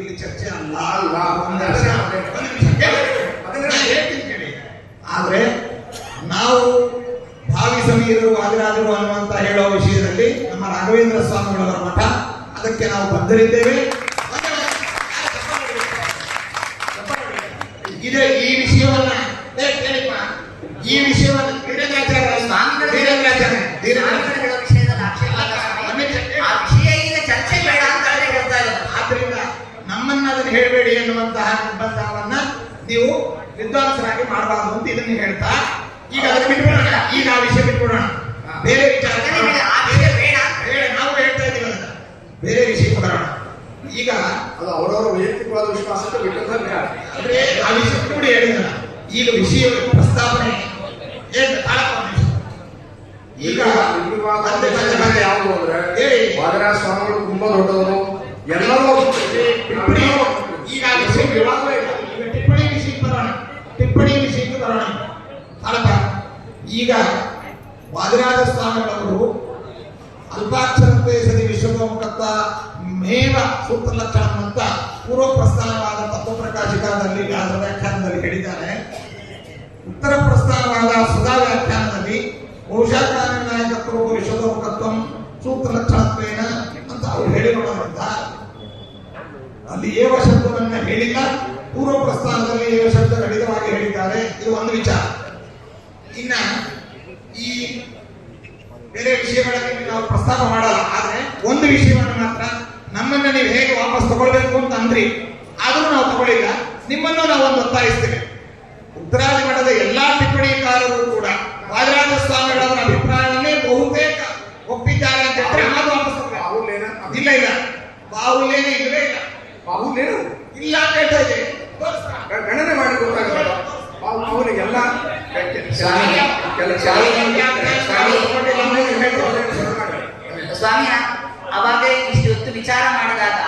ಇಲ್ಲಿ ಚರ್ಚೆ ಅಲ್ಲ ಅಲ್ಲ. ಒಂದು ನಿಮಿಷ, ಒಂದು ಅದನ್ನ ಹೇಳ್ತೀನಿ ಕೇಳಿ. ಆದ್ರೆ ನಾವು ಭಾವಿ ಸಮೀರರು ವಾದಿರಾಜರು ಅನ್ನುವಂತ ಹೇಳೋ ವಿಷಯದಲ್ಲಿ ನಮ್ಮ ರಾಘವೇಂದ್ರ ಸ್ವಾಮಿಗಳವರ ಮಠ ಅದಕ್ಕೆ ನಾವು ಬದ್ಧರಿದ್ದೇವೆ. ಇದೇ ಈ ವಿಷಯವನ್ನ ಈ ವಿಷಯವನ್ನ ಅದನ್ನ ಹೇಳಬೇಡಿ ಎನ್ನುವಂತಹ ನಿರ್ಬಂಧವನ್ನ ನೀವು ವಿದ್ವಾಂಸರಾಗಿ ಮಾಡಬಾರದು ಅಂತ ಇದನ್ನ ಹೇಳ್ತಾ ಈಗ ಅದನ್ನು ಬಿಟ್ಬಿಡೋಣ. ಈಗ ಆ ವಿಷಯ ಬಿಟ್ಬಿಡೋಣ. ಬೇರೆ ವಿಚಾರ ನಾವು ಹೇಳ್ತಾ ಇದೀವಿ ಅದನ್ನ. ಬೇರೆ ವಿಷಯ ಬರೋಣ. ಈಗ ಅದು ಅವರವರ ವೈಯಕ್ತಿಕವಾದ ವಿಶ್ವಾಸಕ್ಕೆ ಬಿಟ್ಟಂತ ಅಂದ್ರೆ ಆ ವಿಷಯ ಕೂಡ ಹೇಳಿದ ಈಗ ವಿಷಯ ಪ್ರಸ್ತಾಪನೆ ಈಗ. ಯಾವುದು ಅಂದ್ರೆ ಹೇಳಿ. ವಾದರಾಜ ಸ್ವಾಮಿಗಳು ತುಂಬಾ ದೊಡ್ಡವರು ಎಲ್ಲರೂ ಟಿಪ್ಪಣಿ ಈಗ ಆ ವಿಷಯ ವಿವಾದ ಇಲ್ಲ ಈಗ ಟಿಪ್ಪಣಿ ವಿಷಯಕ್ಕೆ ಬರೋಣ ಟಿಪ್ಪಣಿ ವಿಷಯಕ್ಕೆ ಬರೋಣ ತಾಳಪ್ಪ ಈಗ ವಾದಿರಾಜ ಸ್ವಾಮಿಗಳವರು ಅಲ್ಪಾಕ್ಷರಂತೆ ಸರಿ ವಿಶ್ವಮುಖತ್ತ ಮೇವ ಸೂತ್ರ ಲಕ್ಷಣ ಅಂತ ಪೂರ್ವ ಪ್ರಸ್ಥಾನವಾದ ತತ್ವಪ್ರಕಾಶಿಕದಲ್ಲಿ ಅದರ ವ್ಯಾಖ್ಯಾನದಲ್ಲಿ ಹೇಳಿದ್ದಾರೆ. ಉತ್ತರ ಪ್ರಸ್ಥಾನವಾದ ಸುಧಾ ವ್ಯಾಖ್ಯಾನದಲ್ಲಿ ಬಹುಶಃ ನಾಯಕತ್ವ ವಿಶ್ವಮುಖತ್ವ ಸೂತ್ರ ಲಕ್ಷಣತ್ವೇನ ಅಂತ ಅವರು ಹೇಳಿಕೊಳ್ಳುವಂತ ಅಲ್ಲಿ ಏವ ಶಬ್ದವನ್ನ ಹೇಳಿಲ್ಲ, ಪೂರ್ವ ಪ್ರಸ್ಥಾನದಲ್ಲಿ ಏವ ಶಬ್ದ ಗಣಿತವಾಗಿ ಹೇಳಿದ್ದಾರೆ. ಇದು ಒಂದು ವಿಚಾರ. ಇನ್ನ ಈ ಬೇರೆ ವಿಷಯಗಳಲ್ಲಿ ನಾವು ಪ್ರಸ್ತಾಪ ಮಾಡಲ್ಲ. ಆದ್ರೆ ಒಂದು ವಿಷಯವನ್ನು ಮಾತ್ರ ನಮ್ಮನ್ನ ನೀವು ಹೇಗೆ ವಾಪಸ್ ತಗೊಳ್ಬೇಕು ಅಂತ ಅಂದ್ರಿ. ಆದರೂ ನಾವು ತಗೊಳ್ಳಿಲ್ಲ. ನಿಮ್ಮನ್ನು ನಾವು ಒಂದು ಒತ್ತಾಯಿಸ್ತೇವೆ. ಉತ್ತರಾದಿ ಮಠದ ಎಲ್ಲಾ ಟಿಪ್ಪಣಿಕಾರರು ಕೂಡ ವಾದರಾಜ ಸ್ವಾಮಿಗಳವರ ಅಭಿಪ್ರಾಯವನ್ನೇ ಬಹುತೇಕ ಒಪ್ಪಿದ್ದಾರೆ ಅಂತ ಹೇಳಿದ್ರೆ ಅದು ವಾಪಸ್ ಇಲ್ಲ ಇಲ್ಲ. ಬಾಹುಲ್ಯನೇ ಇಲ್ಲವೇ ಇಲ್ಲ. ಬಾಹುಲ್ಯ ಇಲ್ಲ ಅಂತ ಹೇಳ್ತಾ ಇದ್ದೇನೆ? ಗಣನೆ ಮಾಡಿ ಗೊತ್ತಾಗಲ್ಲ. ಅವನಿಗೆಲ್ಲ ಸ್ವಾಮಿ, ಸ್ವಾಮಿ, ಅವಾಗ ಇಷ್ಟು ಹೊತ್ತು ವಿಚಾರ ಮಾಡಿದಾಗ